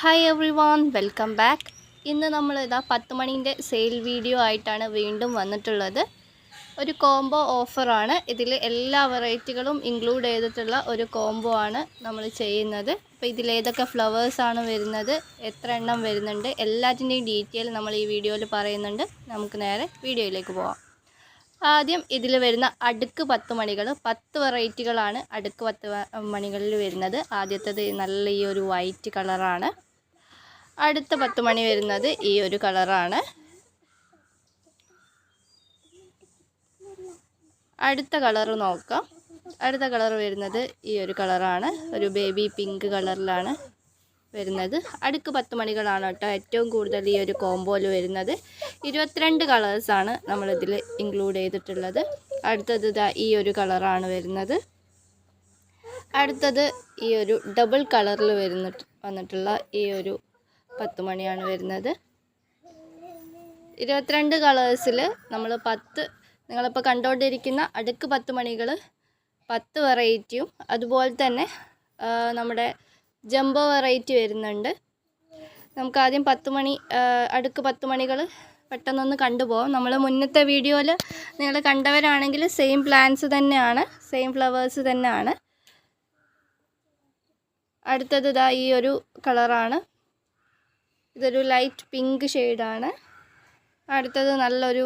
Hi everyone welcome back ഇന്ന് നമ്മൾ ഇതാ പത്ത് മണീന്റെ സെയിൽ വീഡിയോ ആയിട്ടാണ് വീണ്ടും വന്നിട്ടുള്ളത്. ഒരു കോംബോ ഓഫറാണ് ഇതിൽ എല്ലാ വെറൈറ്റികളും ഇൻക്ലൂഡ് ചെയ്തിട്ടുള്ള ഒരു കോംബോ ആണ് നമ്മൾ ചെയ്യുന്നത്. അപ്പോൾ ഇതിലേതൊക്കെ ഫ്ലവേഴ്സാണ് വരുന്നത് എത്ര എണ്ണം വരുന്നുണ്ട് എല്ലാറ്റിന്റെയും ഡീറ്റെയിൽ നമ്മൾ ഈ വീഡിയോയിൽ പറയുന്നുണ്ട്. നമുക്ക് നേരെ വീഡിയോയിലേക്ക് പോവാം. ആദ്യം ഇതിൽ വരുന്ന അടുക്ക് പത്ത് മണികൾ പത്ത് വെറൈറ്റികളാണ് അടുക്ക് പത്ത് മണികളിൽ വരുന്നത്. ആദ്യത്തേത് നല്ല ഈ ഒരു വൈറ്റ് കളറാണ് അടുത്ത പത്ത് മണി വരുന്നത് ഈ ഒരു കളറാണ്. അടുത്ത കളർ നോക്കാം. അടുത്ത കളർ വരുന്നത് ഈ ഒരു കളറാണ്. ഒരു ബേബി പിങ്ക് കളറിലാണ് വരുന്നത്. അടുക്ക് പത്ത് മണികളാണ് കേട്ടോ ഏറ്റവും കൂടുതൽ ഈ ഒരു കോംബോയിൽ വരുന്നത്. ഇരുപത്തിരണ്ട് കളേഴ്സാണ് നമ്മളിതിൽ ഇൻക്ലൂഡ് ചെയ്തിട്ടുള്ളത്. അടുത്തത് ഇതാ ഈ ഒരു കളറാണ് വരുന്നത്. അടുത്തത് ഈ ഒരു ഡബിൾ കളറിൽ വരുന്നിട്ട് വന്നിട്ടുള്ള ഈ ഒരു പത്ത് മണിയാണ് വരുന്നത്. ഇരുപത്തിരണ്ട് കളേഴ്സിൽ നമ്മൾ പത്ത് നിങ്ങളിപ്പോൾ കണ്ടുകൊണ്ടിരിക്കുന്ന അടുക്ക് പത്ത് മണികൾ പത്ത് വെറൈറ്റിയും അതുപോലെ തന്നെ നമ്മുടെ ജംബോ വെറൈറ്റി വരുന്നുണ്ട്. നമുക്ക് ആദ്യം പത്ത് മണി അടുക്ക് പത്ത് മണികൾ പെട്ടെന്നൊന്ന് കണ്ടുപോകാം നമ്മൾ മുന്നത്തെ വീഡിയോയിൽ നിങ്ങൾ കണ്ടവരാണെങ്കിൽ സെയിം പ്ലാന്റ്സ് തന്നെയാണ് സെയിം ഫ്ലവേഴ്സ് തന്നെയാണ്. അടുത്തത് ഇതാ ഈ ഒരു കളറാണ് ഇതൊരു ലൈറ്റ് പിങ്ക് ഷെയ്ഡാണ് അടുത്തത് നല്ലൊരു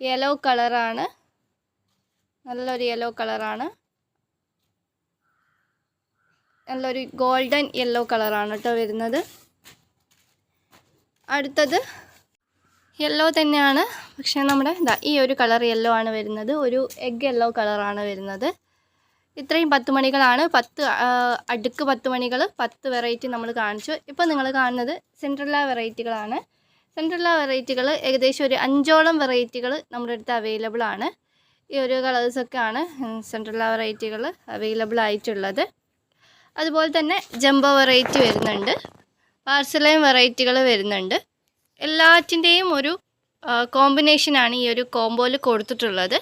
യെല്ലോ കളറാണ് നല്ലൊരു യെല്ലോ കളറാണ് നല്ലൊരു ഗോൾഡൻ യെല്ലോ കളറാണ് കേട്ടോ വരുന്നത്. അടുത്തത് യെല്ലോ തന്നെയാണ്. പക്ഷേ നമ്മുടെ ഈ ഒരു കളർ യെല്ലോ ആണ് വരുന്നത്. ഒരു എഗ് യെല്ലോ കളറാണ് വരുന്നത്. ഇത്രയും പത്ത് മണികളാണ്. പത്ത് അടുക്ക് പത്ത് മണികൾ പത്ത് വെറൈറ്റി നമ്മൾ കാണിച്ചു. ഇപ്പോൾ നിങ്ങൾ കാണുന്നത് സെൻട്രല്ല വെറൈറ്റികളാണ്. സെൻട്രല്ല വെറൈറ്റികൾ ഏകദേശം ഒരു അഞ്ചോളം വെറൈറ്റികൾ നമ്മുടെ അടുത്ത് അവൈലബിൾ ആണ്. ഈ ഒരു കളേഴ്സൊക്കെയാണ് സെൻട്രല്ല വെറൈറ്റികൾ അവൈലബിൾ ആയിട്ടുള്ളത്. അതുപോലെ തന്നെ ജംബോ വെറൈറ്റി വരുന്നുണ്ട്. പാർസലൈൻ വെറൈറ്റികൾ വരുന്നുണ്ട്. എല്ലാറ്റിന്റെയും ഒരു കോമ്പിനേഷനാണ് ഈ ഒരു കോംബോയിൽ കൊടുത്തിട്ടുള്ളത്.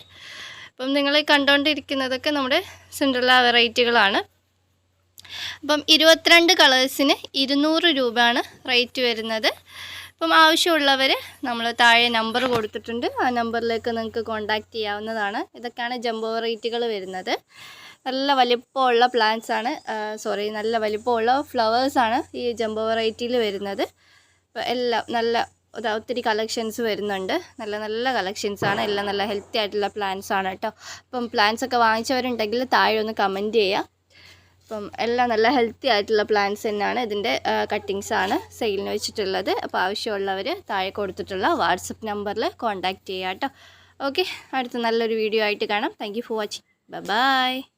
അപ്പം നിങ്ങൾ കണ്ടുകൊണ്ടിരിക്കുന്നതൊക്കെ നമ്മുടെ സിൻഡ്രല്ല വെറൈറ്റികളാണ്. അപ്പം ഇരുപത്തിരണ്ട് കളേഴ്സിന് ഇരുന്നൂറ് രൂപയാണ് റേറ്റ് വരുന്നത്. അപ്പം ആവശ്യമുള്ളവർ നമ്മൾ താഴെ നമ്പർ കൊടുത്തിട്ടുണ്ട്. ആ നമ്പറിലേക്ക് നിങ്ങൾക്ക് കോൺടാക്റ്റ് ചെയ്യാവുന്നതാണ്. ഇതൊക്കെയാണ് ജംബോ വെറൈറ്റികൾ വരുന്നത്. നല്ല വലിപ്പമുള്ള പ്ലാന്റ്സ് ആണ്. സോറി നല്ല വലിപ്പമുള്ള ഫ്ലവേഴ്സാണ് ഈ ജംബോ വെറൈറ്റിയിൽ വരുന്നത്. അപ്പോൾ എല്ലാം നല്ല ഒത്തിരി കളക്ഷൻസ് വരുന്നുണ്ട്. നല്ല നല്ല കളക്ഷൻസ് ആണ്. എല്ലാം നല്ല ഹെൽത്തി ആയിട്ടുള്ള പ്ലാന്റ്സ് ആണ് കേട്ടോ. അപ്പം പ്ലാന്റ്സ് ഒക്കെ വാങ്ങിച്ചവരുണ്ടെങ്കിൽ താഴെ ഒന്ന് കമന്റ് ചെയ്യുക അപ്പം എല്ലാം നല്ല ഹെൽത്തി ആയിട്ടുള്ള പ്ലാന്റ്സ് തന്നെയാണ്. ഇതിന്റെ കട്ടിങ്സ് ആണ് സെയിലിന് വെച്ചിട്ടുള്ളത്. അപ്പോൾ ആവശ്യമുള്ളവർ താഴെ കൊടുത്തിട്ടുള്ള വാട്സപ്പ് നമ്പറിൽ കോൺടാക്റ്റ് ചെയ്യുക കേട്ടോ. ഓക്കെ അടുത്ത നല്ലൊരു വീഡിയോ ആയിട്ട് കാണാം. Thank for watching bye